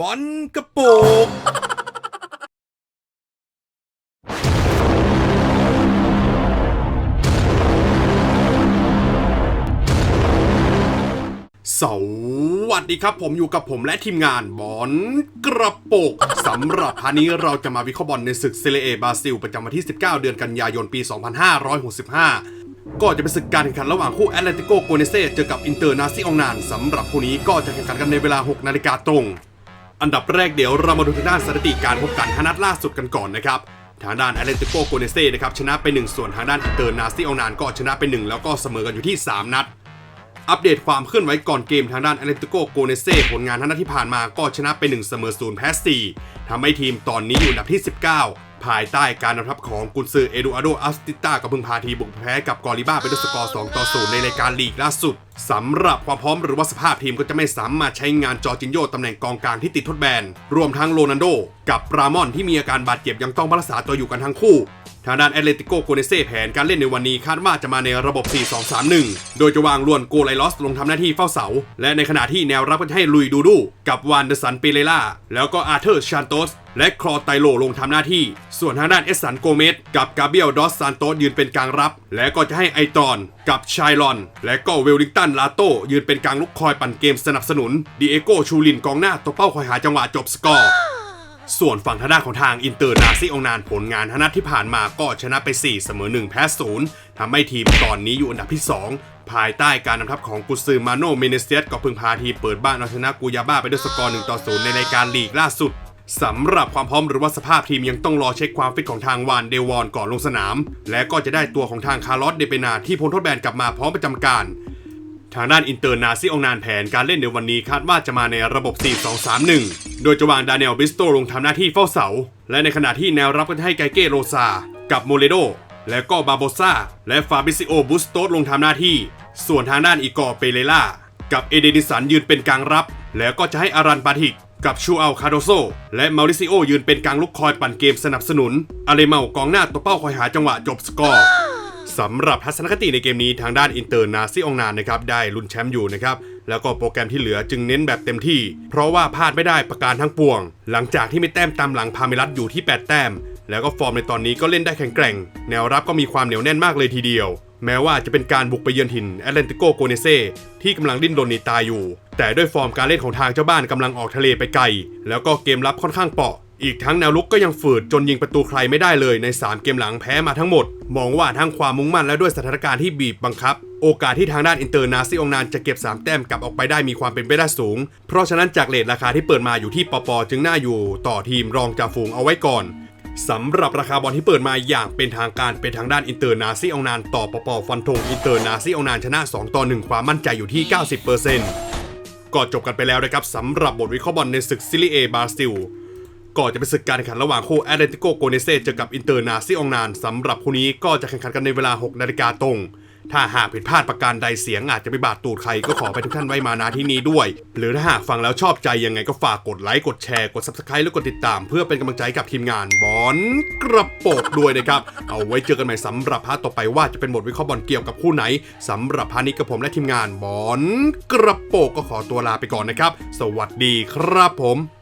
บอลกระโปกสวัสดีครับผมอยู่กับผมและทีมงานบอลกระโปกสำหรับพาร์ทนี้เราจะมาวิเคราะห์บอลในศึกเซเรเอบราซิล ประจำวันที่ 19 เดือนกันยายนปี 2565ก็จะเป็นศึกการแข่งขันระหว่างคู่แอตเลติโกโกเนเซเจอกับอินเตอร์นาซิองนานสำหรับคู่นี้ก็จะแข่งขันกันในเวลา 6 นาฬิกาตรง อันดับแรกเดี๋ยวเรามาดูทางด้านสถิติการพบกันห้านัดล่าสุดกันก่อนนะครับ ทางด้านแอตเลติโกโกเนเซ่นะครับชนะไป 1 ส่วนทางด้านอินเตอร์นาซิองนานก็ชนะไป 1 แล้วก็เสมอกันอยู่ที่ 3 นัด อัปเดตความเคลื่อนไหวก่อนเกมทางด้านแอตเลติโกโกเนเซ่ผลงานทั้งนัดที่ผ่านมาก็ชนะไป 1 เสมอ0แพ้4ทำให้ทีมตอนนี้อยู่อันดับที่ 19 ภายใต้การนำทัพของกุนซือเอดูอาโดอัสติต้ากับพึงพาทีบุกแพ้กับกอริบ้าไปด้วยสกอร์ 2 ต่อ 0 ในรายการลีกล่าสุดสำหรับความพร้อมหรือว่าสภาพทีมก็จะไม่สามารถใช้งานจอจินโยตำแหน่งกองกลางที่ติดทดแบน รวมทั้งโรนันโด กับปรามอนที่มีอาการบาดเจ็บยังต้องรักษาตัวอยู่กันทั้งคู่ ทางด้านแอตเลติโกโกเนเซ่แผนการเล่นในวันนี้คาดว่าจะมาในระบบ 4-2-3-1 โดยจะวางลวนโกไลลอสลงทำหน้าที่เฝ้าเสา และในขณะที่แนวรับก็จะให้ลุยดูดู กับวานเดสันเปเรล่า แล้วก็อาร์เธอร์ชานโตสและคลอไตโลลงทำหน้าที่ ส่วนทางด้านเอสสันโกเมสกับกาเบียลดอสซานโตสยืนเป็นกลางรับ และก็จะให้ไอตอน กับชายลอน และก็เวลลิงตันลาโตยืนเป็นกลางลุกคอยปั่นเกมสนับสนุนดีเอโกชูลินกองหน้าตัวเป้าคอยหาจังหวะจบสกอร์ ส่วนฝั่งทางด้านของทางอินเตอร์นาซิองนานผลงานทนัดที่ผ่านมาก็ชนะไป 4 เสมอ 1 แพ้0ทำให้ทีมตอนนี้อยู่อันดับที่ 2 ภายใต้การนำทัพของกุซือมาโนเมเนเซียสก็พึงพาทีมเปิดบ้านเอาชนะกูยาบ้าไปด้วยสกอร์1ต่อ0ในรายการลีกล่าสุดสำหรับความพร้อมหรือว่าสภาพทีมยังต้องรอเช็คความฟิตของทางวานเดวอนก่อนลงสนาม และก็จะได้ตัวของทางคาร์ลอสเดเปนาที่พ้นโทษแบนกลับมาพร้อมประจำการ ทางด้านอินเตอร์นาซิองนานแผนการเล่นในวันนี้คาดว่าจะมาในระบบ 4-2-3-1 โดยจะวางดานเอลบิสโตลงทำหน้าที่เฝ้าเสา และในขณะที่แนวรับก็จะให้ไกเก้โรซา กับโมเลโด และก็บาโบซาและฟาบิซิโอบุสโตสลงทำหน้าที่ ส่วนทางด้านอีกอร์เปเรล่า กับเอเดนิสันยืนเป็นกลางรับ แล้วก็จะให้อารันปาทิก กับชูอัลคาโดโซ และมาริซิโอยืนเป็นกลางลุกคอยปั่นเกมสนับสนุนอาเลเมากองหน้าตัวเป้าคอยหาจังหวะจบสกอร์ สำหรับทัศนคติในเกมนี้ทางด้านอินเตอร์นาซิองนานนะครับได้ลุ้นแชมป์อยู่นะครับแล้วก็โปรแกรมที่เหลือจึงเน้นแบบเต็มที่ เพราะว่าพลาดไม่ได้ประการทั้งปวง หลังจากที่ไม่แต้มตามหลังพาเมรัสอยู่ที่ 8 แต้ม แล้วก็ฟอร์มในตอนนี้ก็เล่นได้แข็งแกร่ง แนวรับก็มีความเหนียวแน่นมากเลยทีเดียว แม้ว่าจะเป็นการบุกไปเยือนถิ่นแอตเลนติโกโกเนเซที่กำลังดิ้นรนหนีตายอยู่ แต่ด้วยฟอร์มการเล่นของทางเจ้าบ้านกำลังออกทะเลไปไกล แล้วก็เกมรับค่อนข้างเปราะ อีกทั้งแนวลุกก็ยังฝืดจนยิงประตูใครไม่ได้เลยใน 3 เกมหลังแพ้มาทั้งหมด มองว่าทั้งความมุ่งมั่นและด้วยสถานการณ์ที่บีบบังคับ โอกาสที่ทางด้านอินเตอร์นาซิองนานจะเก็บ 3 แต้มกลับออกไปได้มีความเป็นไปได้สูง เพราะฉะนั้นจากเลทราคาที่เปิดมาอยู่ที่ปปจึงน่าอยู่ ต่อทีมรองจ่าฝูงเอาไว้ก่อนสำหรับราคาบอลที่เปิดมาอย่างเป็นทางการเป็นทางด้านอินเตอร์นาซิองนานต่อปปฟันธงอินเตอร์นาซิองนานชนะ 2 ต่อ 1 ความมั่นใจอยู่ที่ 90%ก็จบกันไปแล้วนะครับสำหรับบทวิเคราะห์บอลในศึกซิลิเอบราซิล ก่อนจะเป็นศึกการแข่งขันระหว่างคู่แอตเลติโกโกเนเซเจอกับอินเตอร์นาซิองนานสำหรับคู่นี้ก็จะแข่งขันกันในเวลา 6 นาฬิกาตรง ถ้าหากผิดพลาดประการใดเสียงอาจจะไปบาดตูดใครก็ขอไปทุกท่านไว้มานาที่นี้ด้วย หรือถ้าหากฟังแล้วชอบใจยังไงก็ฝากกดไลค์กดแชร์กด subscribe และกดติดตาม เพื่อเป็นกำลังใจกับทีมงานบอลกระโปกด้วยนะครับ เอาไว้เจอกันใหม่สำหรับพาร์ทต่อไปว่าจะเป็นบทวิเคราะห์บอลเกี่ยวกับคู่ไหนสำหรับพาร์ทนี้กับผมและทีมงานบอลกระโปกก็ขอตัวลาไปก่อนนะครับ สวัสดีครับผม